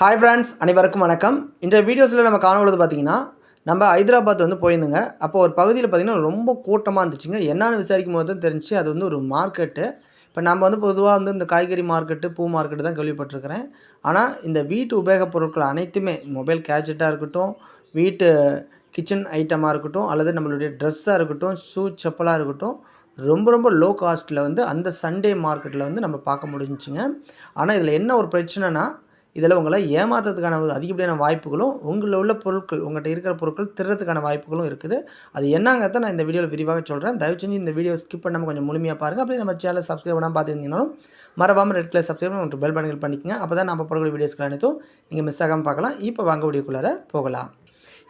Hi friends அனைவருக்கும் வணக்கம். இன்றைய வீடியோஸில் நம்ம காணுவது பார்த்தீங்கன்னா நம்ம ஹைதராபாத் வந்து போயிருந்தோங்க. அப்போ ஒரு பகுதியில் பார்த்திங்கன்னா ரொம்ப கூட்டமாக இருந்துச்சுங்க. என்னென்னு விசாரிக்கும் போது தான் தெரிஞ்சு அது வந்து ஒரு மார்க்கெட்டு இப்போ நம்ம வந்து பொதுவாக வந்து இந்த காய்கறி மார்க்கெட்டு பூ மார்க்கெட்டு தான் கேள்விப்பட்டிருக்கிறேன். ஆனால் இந்த வீட்டு உபயோகப் பொருட்கள் அனைத்துமே மொபைல் கேட்ஜெட்டாக இருக்கட்டும் வீட்டு கிச்சன் ஐட்டமாக இருக்கட்டும் அல்லது நம்மளுடைய ட்ரெஸ்ஸாக இருக்கட்டும் ஷூ செப்பலாக இருக்கட்டும் ரொம்ப ரொம்ப லோ காஸ்ட்டில் வந்து அந்த சண்டே மார்க்கெட்டில் வந்து நம்ம பார்க்க முடிஞ்சுங்க ஆனால் இதில் என்ன ஒரு பிரச்சனைனா இதில் உங்களை ஏமாத்துறதுக்கான ஒரு அதிகப்படியான வாய்ப்புகளும் உங்களில் உள்ள பொருட்கள் உங்கள்கிட்ட இருக்கிற பொருட்கள் திருறதுக்கான வாய்ப்புகளும் இருக்குது. அது என்னங்கிறத நான் இந்த வீடியோவில் விரிவாக சொல்கிறேன். தயவு செஞ்சு இந்த வீடியோ ஸ்கிப் பண்ணாமல் கொஞ்சம் முழுமையாக பாருங்கள் அப்படியே நம்ம சேனல் சப்ஸ்கிரைப் பண்ணால் பார்த்துருந்தீங்கனாலும் மறவாமல் ரெட் கலர் சப்ஸ்கிரைப் பண்ணி உங்களுக்கு பெல் பட்டன்கள் பண்ணிக்கங்க. அப்போ தான் நம்ம போடக்கூடிய வீடியோஸ்கள் அனைத்தும் நீங்கள் மிஸ் ஆகாமல் பார்க்கலாம். இப்போ வாங்க வீடியோக்குள்ளார போகலாம்.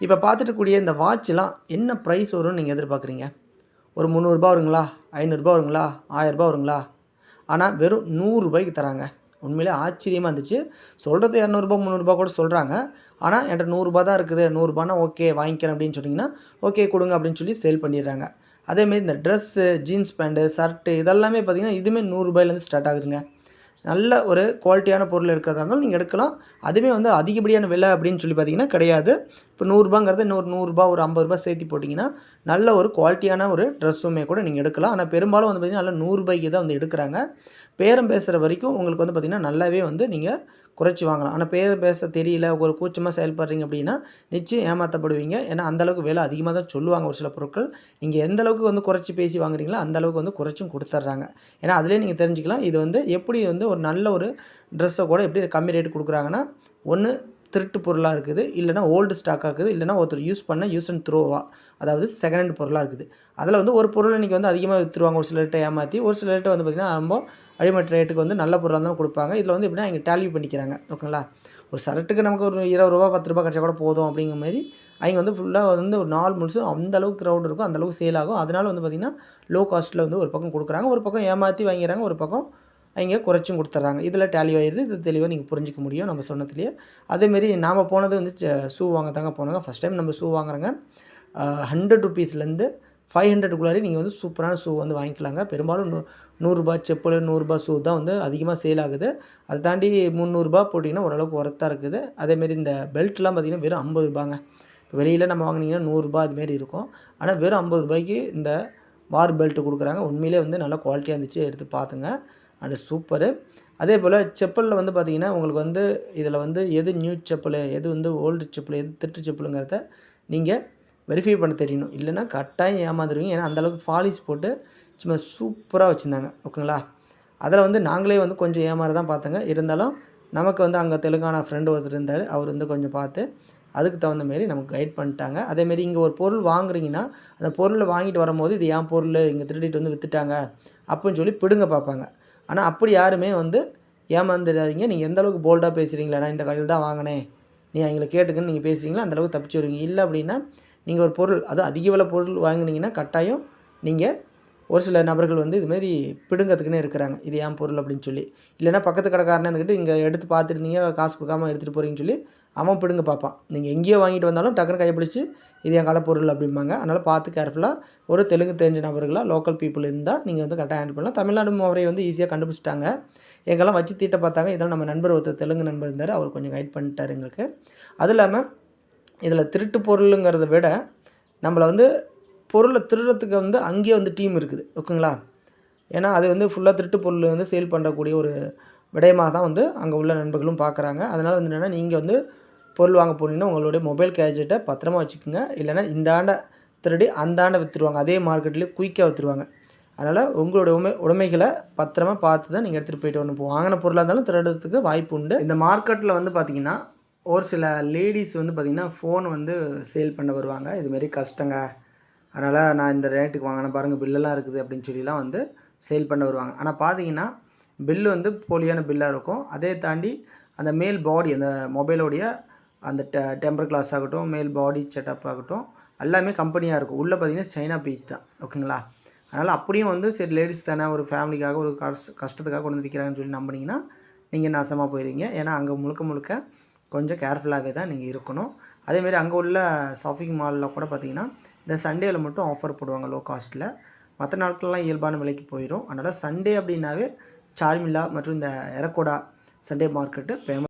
இப்போ பார்த்துட்டு கூடிய இந்த வாட்ச்லாம் என்ன ப்ரைஸ் வரும்னு நீங்கள் எதிர்பார்க்குறீங்க? ஒரு முந்நூறுரூபா வருங்களா? ஐநூறுரூபா வருங்களா? ஆயரரூபா வருங்களா? ஆனால் வெறும் நூறுரூபாய்க்கு தராங்க. உண்மையிலே ஆச்சரியமாக இருந்துச்சு. சொல்கிறது இரநூறுபா முந்நூறுபா கூட சொல்கிறாங்க ஆனால் என்கிட்ட நூறுரூபா தான் இருக்குது. நூறுரூபானா ஓகே வாங்கிக்கிறேன் அப்படின்னு சொன்னிங்கன்னா ஓகே கொடுங்க அப்படின்னு சொல்லி சேல் பண்ணிடுறாங்க. அதேமாரி இந்த ட்ரெஸ்ஸு ஜீன்ஸ் பேண்ட்டு ஷர்ட்டு இதெல்லாமே பார்த்திங்கன்னா இதுவுமே நூறுரூபாயிலேருந்து ஸ்டார்ட் ஆகுதுங்க. நல்ல ஒரு குவாலிட்டியான பொருள் எடுக்கிறதா இருந்தாலும் நீங்கள் எடுக்கலாம். அதுவுமே வந்து அதிகப்படியான விலை அப்படின்னு சொல்லி பார்த்தீங்கன்னா கிடையாது. இப்போ நூறுரூபாங்கிறது இன்னொரு நூறுரூபா ஒரு ஐம்பது ரூபா சேர்த்து போட்டிங்கன்னா நல்ல ஒரு குவாலிட்டியான ஒரு ட்ரெஸ்ஸுமே கூட நீங்கள் எடுக்கலாம். ஆனால் பெரும்பாலும் வந்து பார்த்திங்கன்னா நல்லா நூறுரூபாய்க்கு தான் வந்து எடுக்கிறாங்க. பேரம் பேசுகிற வரைக்கும் உங்களுக்கு வந்து பார்த்திங்கன்னா நல்லாவே வந்து நீங்கள் குறைச்சி வாங்கலாம். ஆனால் பேர் பேச தெரியல ஒரு கூச்சமாக செயல்படுறீங்க அப்படின்னா நிச்சயம் ஏமாற்றப்படுவீங்க ஏன்னா அந்தளவுக்கு விலை அதிகமாக தான் சொல்லுவாங்க ஒரு சில பொருட்கள். நீங்கள் எந்த அளவுக்கு வந்து குறைச்சி பேசி வாங்குறீங்களோ அந்த அளவுக்கு வந்து குறைச்சும் கொடுத்துட்றாங்க ஏன்னா அதிலே நீங்கள் தெரிஞ்சுக்கலாம் இது வந்து எப்படி வந்து ஒரு நல்ல ஒரு ட்ரெஸ்ஸை கூட எப்படி கம்மி ரேட் கொடுக்குறாங்கன்னா ஒன்று திருட்டு பொருளாக இருக்குது இல்லைனா ஓல்டு ஸ்டாக்காக இருக்குது இல்லைனா ஒருத்தர் யூஸ் பண்ண யூஸ் அண்ட் த்ரோவா அதாவது செகண்ட் ஹேண்ட் பொருளாக இருக்குது. அதில் வந்து ஒரு பொருள் இன்றைக்கி வந்து அதிகமாக விற்றுருவாங்க ஒரு சிலர்கிட்ட ஏமாற்றி ஒரு சிலர்கிட்ட வந்து பார்த்திங்கன்னா ரொம்ப அடிமட்ட ரேட்டுக்கு வந்து நல்ல பொருளாக இருந்தாலும் கொடுப்பாங்க. இதில் வந்து எப்படின்னா இங்கே டேல்யூ பண்ணிக்கிறாங்க. ஓகேங்களா? ஒரு சரட்டுக்கு நமக்கு ஒரு இருபது ரூபா பத்து ரூபா கிடச்சா கூட போதும் அப்படிங்கிற மாதிரி அவங்க வந்து ஃபுல்லாக வந்து ஒரு நாலு முழுசும் அந்த அளவுக்கு க்ரௌட் இருக்கும் அந்தளவுக்கு சேல் ஆகும். அதனால் வந்து பார்த்திங்கன்னா லோ காஸ்ட்டில் வந்து ஒரு பக்கம் கொடுக்குறாங்க. ஒரு பக்கம் ஏமாற்றி வாங்கிறாங்க ஒரு பக்கம் இங்கே குறைச்சும் கொடுத்துட்றாங்க இதில் டேலி ஆயிடுது இது தெளிவாக நீங்கள் புரிஞ்சிக்க முடியும் நம்ம சொன்னதுலேயே. அதேமாரி நாம் போனது வந்து ஷூ வாங்க தாங்க போனாங்க ஃபஸ்ட் டைம் நம்ம ஷூ வாங்குறோங்க. ஹண்ட்ரட் ருபீஸ்லேருந்து ஃபைவ் ஹண்ட்ரடுக்குள்ளாரே நீங்கள் வந்து சூப்பரான ஷூ வந்து வாங்கிக்கலாங்க. பெரும்பாலும் நூ நூறுரூபா செப்பல் நூறுரூபா ஷூ தான் வந்து அதிகமாக சேல் ஆகுது. அதை தாண்டி முந்நூறுரூபா போட்டிங்கன்னா ஓரளவுக்கு ஒர்த்தாக இருக்குது. அதேமாரி இந்த பெல்ட்லாம் பார்த்திங்கன்னா வெறும் ஐம்பது ரூபாங்க. இப்போ வெளியில் நம்ம வாங்கினீங்கன்னா நூறுரூபா அதுமாரி இருக்கும். ஆனால் வெறும் ஐம்பது ரூபாய்க்கு இந்த வார் பெல்ட்டு கொடுக்குறாங்க. உண்மையிலே வந்து நல்லா குவாலிட்டியாக இருந்துச்சு. எடுத்து பார்த்துங்க அது சூப்பரு. அதே போல் செப்பலில் வந்து பார்த்திங்கன்னா உங்களுக்கு வந்து இதில் வந்து எது நியூ செப்பல் எது வந்து ஓல்டு செப்பல் எது திட்டு செப்பலுங்கிறத நீங்கள் வெரிஃபை பண்ண தெரியணும். இல்லைன்னா கட்டாயம் ஏமாந்துருவீங்க. ஏன்னா அந்தளவுக்கு பாலிஷ் போட்டு சும்மா சூப்பராக வச்சுருந்தாங்க. ஓகேங்களா? அதில் வந்து நாங்களே வந்து கொஞ்சம் ஏமாற தான் பார்த்தோங்க இருந்தாலும் நமக்கு வந்து அங்கே தெலுங்கானா ஃப்ரெண்டு ஒருத்தர் இருந்தார். அவர் வந்து கொஞ்சம் பார்த்து அதுக்கு தகுந்த மாரி நமக்கு கைட் பண்ணிட்டாங்க. அதேமாரி இங்கே ஒரு பொருள் வாங்குறீங்கன்னா அந்த பொருளை வாங்கிட்டு வரும்போது இது ஏன் பொருள் இங்கே திருடிட்டு வந்து விற்றுட்டாங்க அப்படின்னு சொல்லி பிடுங்க பார்ப்பாங்க ஆனால் அப்படி யாருமே வந்து ஏமாந்துடாதீங்க. நீங்கள் எந்த அளவுக்கு போல்டாக பேசுகிறீங்களா நான் இந்த கடையில் தான் வாங்கினேன். நீ எங்களை கேட்டுக்குன்னு நீங்கள் பேசுகிறீங்களா அந்தளவுக்கு தப்பிச்சு வருவீங்க. இல்லை அப்படின்னா நீங்கள் ஒரு பொருள் அதுவும் அதிக விலை பொருள் வாங்கினீங்கன்னா கட்டாயம் நீங்கள் ஒரு சில நபர்கள் வந்து இதுமாரி பிடுங்கிறதுக்குன்னே இருக்கிறாங்க. இது ஏன் பொருள் அப்படின்னு சொல்லி. இல்லைனா பக்கத்து கடைக்காரனே இருந்துக்கிட்டு இங்கே எடுத்து பார்த்துருந்தீங்க காசு கொடுக்காம எடுத்துகிட்டு போகிறீங்கன்னு சொல்லி அவன் பிடுங்க பார்ப்பான். நீங்கள் எங்கேயோ வாங்கிட்டு வந்தாலும் டக்குன்னு கைப்பிடிச்சு இது என் கடை பொருள் அப்படிம்பாங்க. அதனால் பார்த்து கேர்ஃபுல்லாக ஒரு தெலுங்கு தெரிஞ்ச நபர்களாக லோக்கல் பீப்புள் இருந்தால் நீங்கள் வந்து கரெக்டாக ஹேண்டில் பண்ணலாம். தமிழ்நாடு முறையை வந்து ஈஸியாக கண்டுபிடிச்சிட்டாங்க. எங்கெல்லாம் வச்சு தீட்ட பார்த்தாங்க இதெல்லாம் நம்ம நண்பர் ஒருத்தர் தெலுங்கு நண்பர் இருந்தார் அவர் கொஞ்சம் கைட் பண்ணிட்டார் எங்களுக்கு. அது இல்லாமல் இதில் திருட்டு பொருளுங்கிறத விட நம்மளை வந்து பொருளை திருடுறதுக்கு வந்து அங்கேயே வந்து டீம் இருக்குது ஓகேங்களா? ஏன்னா அது வந்து ஃபுல்லாக திருட்டு பொருள் வந்து சேல் பண்ணுறக்கூடிய ஒரு விடயமாக தான் வந்து அங்கே உள்ள நண்பர்களும் பார்க்குறாங்க அதனால் வந்து என்னென்னா நீங்கள் வந்து பொருள் வாங்க போனீங்கன்னா உங்களுடைய மொபைல் கேஜெட்டை பத்திரமா வச்சுக்கோங்க. இல்லைனா இந்த ஆண்டை திருடி அந்த ஆண்டை விற்றுருவாங்க அதே மார்க்கெட்லேயே குயிக்காக விற்றுருவாங்க அதனால் உங்களுடைய உமை உடைமைகளை பத்திரமா பார்த்து தான் நீங்கள் எடுத்துகிட்டு போயிட்டு வரணும். இப்போ வாங்கின பொருளாக இருந்தாலும் திருடுறதுக்கு வாய்ப்பு உண்டு. இந்த மார்க்கெட்டில் வந்து பார்த்திங்கன்னா ஒரு சில லேடிஸ் வந்து பார்த்திங்கன்னா ஃபோன் வந்து சேல் பண்ண வருவாங்க. இதுமாரி கஷ்டங்க. அதனால் நான் இந்த ரேட்டுக்கு வாங்கினேன் பாருங்கள் பில்லெல்லாம் இருக்குது அப்படின்னு சொல்லிலாம் வந்து சேல் பண்ண வருவாங்க. ஆனால் பார்த்தீங்கன்னா பில்லு வந்து போலியான பில்லாக இருக்கும். அதே தாண்டி அந்த மேல் பாடி அந்த மொபைலோடைய அந்த டெ டெம்பர் கிளாஸ் ஆகட்டும் மேல் பாடி செட்டப் ஆகட்டும் எல்லாமே கம்பெனியாக இருக்கும். உள்ளே பார்த்தீங்கன்னா சைனா பீச் தான். ஓகேங்களா? அதனால் அப்படியும் வந்து சரி லேடிஸ் தானே ஒரு ஃபேமிலிக்காக ஒரு கஷ்ட கஷ்டத்துக்காக கொண்டு வந்து விற்கிறாங்கன்னு சொல்லி நம்பினீங்கன்னா நீங்கள் நாசமாக போயிடுவீங்க ஏன்னா அங்கே முழுக்க முழுக்க கொஞ்சம் கேர்ஃபுல்லாகவே தான் நீங்கள் இருக்கணும். அதேமாரி அங்கே உள்ள ஷாப்பிங் மாலில் கூட பார்த்திங்கன்னா இந்த சண்டேவில் மட்டும் ஆஃபர் போடுவாங்க லோ காஸ்ட்டில் மற்ற நாட்கள்லாம் இயல்பான விலைக்கு போயிடும் அதனால் சண்டே அப்படின்னாவே சார்மில்லா மற்றும் இந்த எரக்கோடா சண்டே மார்க்கெட்டு ஃபேமஸ்